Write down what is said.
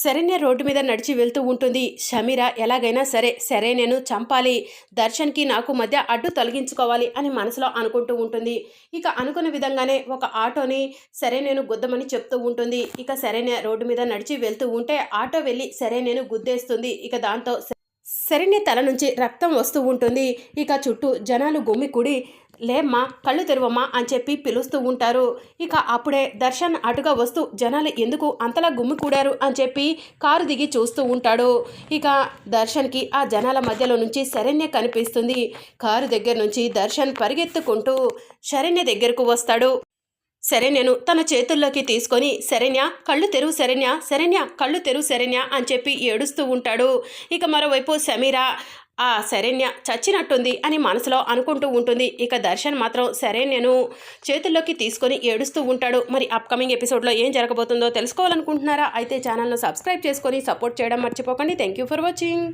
Saranya road మీద నడిచి వెళ్తూ ఉంటుంది. షమీర ఎలాగైనా సరే సరే నేను చంపాలి. దర్శన్కి నాకు మధ్య అడ్డు తొలగించుకోవాలి అని మనసులో అనుకుంటూ ఉంటుంది. ఇక అనుకున్న విధంగానే ఒక ఆటోని సరే నేను గుద్దమని చెప్తూ ఉంటుంది. ఇక సరైన రోడ్డు మీద నడిచి వెళ్తూ ఉంటే ఆటో వెళ్ళి సరే నేను గుద్దేస్తుంది. ఇక దాంతో శరణ్య తల నుంచి రక్తం వస్తూ ఉంటుంది. ఇక చుట్టూ జనాలు గుమ్మికూడి లేమ్మా కళ్ళు తెరువమ్మా అని చెప్పి పిలుస్తూ ఉంటారు. ఇక అప్పుడే దర్శన్ అటుగా వస్తూ జనాలు ఎందుకు అంతలా గుమ్మికూడారు అని చెప్పి కారు దిగి చూస్తూ ఉంటాడు. ఇక దర్శన్కి ఆ జనాల మధ్యలో నుంచి శరణ్య కనిపిస్తుంది. కారు దగ్గర నుంచి దర్శన్ పరిగెత్తుకుంటూ శరణ్య దగ్గరకు వస్తాడు. సరే నేను తన చేతుల్లోకి తీసుకొని శరణ్య కళ్ళు తెరువు శరణ్య శరణ్య కళ్ళు తెరువు శరణ్య అని చెప్పి ఏడుస్తూ ఉంటాడు. ఇక మరోవైపు సమీరా ఆ శరణ్య చచ్చినట్టుంది అని మనసులో అనుకుంటూ ఉంటుంది. ఇక దర్శన్ మాత్రం సరే నేను చేతుల్లోకి తీసుకొని ఏడుస్తూ ఉంటాడు. మరి అప్కమింగ్ ఎపిసోడ్లో ఏం జరగబోతుందో తెలుసుకోవాలనుకుంటున్నారా? అయితే ఛానల్ను సబ్స్క్రైబ్ చేసుకొని సపోర్ట్ చేయడం మర్చిపోకండి. Thank you for watching